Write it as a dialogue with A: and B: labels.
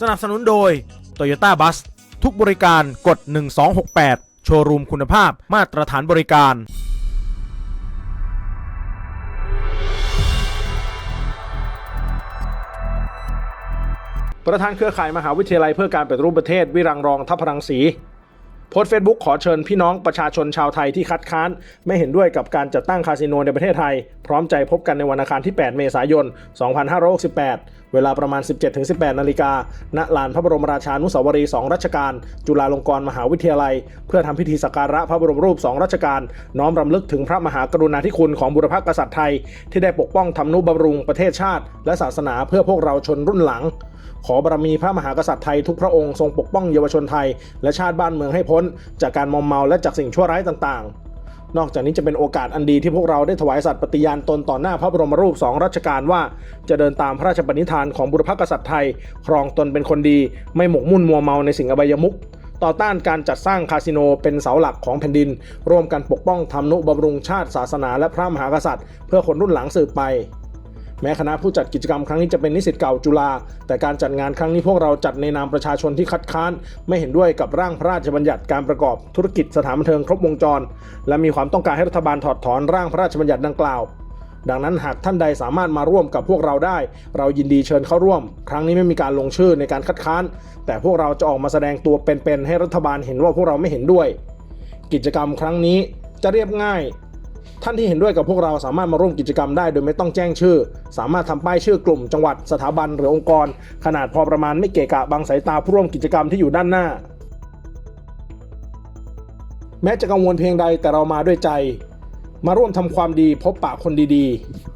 A: สนับสนุนโดย Toyota Bus ทุกบริการกด 1268 โชว์รูมคุณภาพมาตรฐานบริการ ประธานเครือข่ายมหาวิทยาลัยเพื่อการปฏิรูปประเทศวิรังรองทัพพรังสี โพสต์เฟซบุ๊กขอเชิญพี่น้องประชาชนชาวไทยที่คัดค้าน ไม่เห็นด้วยกับการจัดตั้งคาสิโนในประเทศไทย พร้อมใจพบกันในวันอังคารที่ 8 เมษายน 2568 เวลาประมาณ 17-18 นาฬิกา ณ ลานพระบรมราชานุสาวรีย์2รัชกาล จุฬาลงกรณ์มหาวิทยาลัย เพื่อทำพิธีสักการะพระบรมรูป 2รัชกาล น้อมรำลึกถึงพระมหากรุณาธิคุณของบุรพกษัตริย์ไทย ที่ได้ปกป้องทำนุบำรุงประเทศชาติ และศาสนาเพื่อพวกเราชนรุ่นหลังขอบารมีพระมหากษัตริย์ไทยทุกพระองค์ทรงปกป้องเยาวชนไทย และชาติบ้านเมืองให้พ้น จากการมอมเมาและจากสิ่งชั่วร้ายต่างๆ นอกจากนี้จะเป็นโอกาสอันดีที่พวกเราได้ถวายสัตย์ปฏิญาณตนต่อหน้าพระบรมรูปสองรัชกาลว่า จะเดินตามพระราชปณิธานของบุรพกษัตริย์ไทย ครองตนเป็นคนดีไม่หมกมุ่นมัวเมาในสิ่งอบายมุขต่อต้านการจัดสร้างคาสิโนเป็นเสาหลักของแผ่นดิน ร่วมกันปกป้องทำนุบำรุงชาติศาสนาและพระมหากษัตริย์ เพื่อคนรุ่นหลังสืบไป แม้คณะผู้จัดกิจกรรมครั้งนี้จะเป็นนิสิตเก่าจุฬาแต่การจัดงานครั้งนี้พวกเราจัดในนามประชาชนที่คัดค้าน ไม่เห็นด้วยกับร่างพระราชบัญญัติการประกอบธุรกิจสถานบันเทิงครบวงจร และมีความต้องการให้รัฐบาลถอดถอนร่างพระราชบัญญัติดังกล่าวดังนั้นหากท่านใดสามารถมาร่วมกับพวกเราได้ เรายินดีเชิญเข้าร่วม ครั้งนี้ไม่มีการลงชื่อในการคัดค้าน แต่พวกเราจะออกมาแสดงตัวเป็นๆให้รัฐบาลเห็นว่าพวกเราไม่เห็นด้วย กิจกรรมครั้งนี้จะเรียบง่าย ท่านที่เห็นด้วยกับพวกเราสามารถมาร่วมกิจกรรมได้ โดยไม่ต้องแจ้งชื่อ สามารถทำป้ายชื่อกลุ่ม จังหวัดสถาบันหรือองค์กร ขนาดพอประมาณไม่เกะกะบังสายตาผู้ร่วมกิจกรรมที่อยู่ด้านหน้า แม้จะกังวลเพียงใดแต่เรามาด้วยใจ มาร่วมทำความดีพบปะคนดีๆ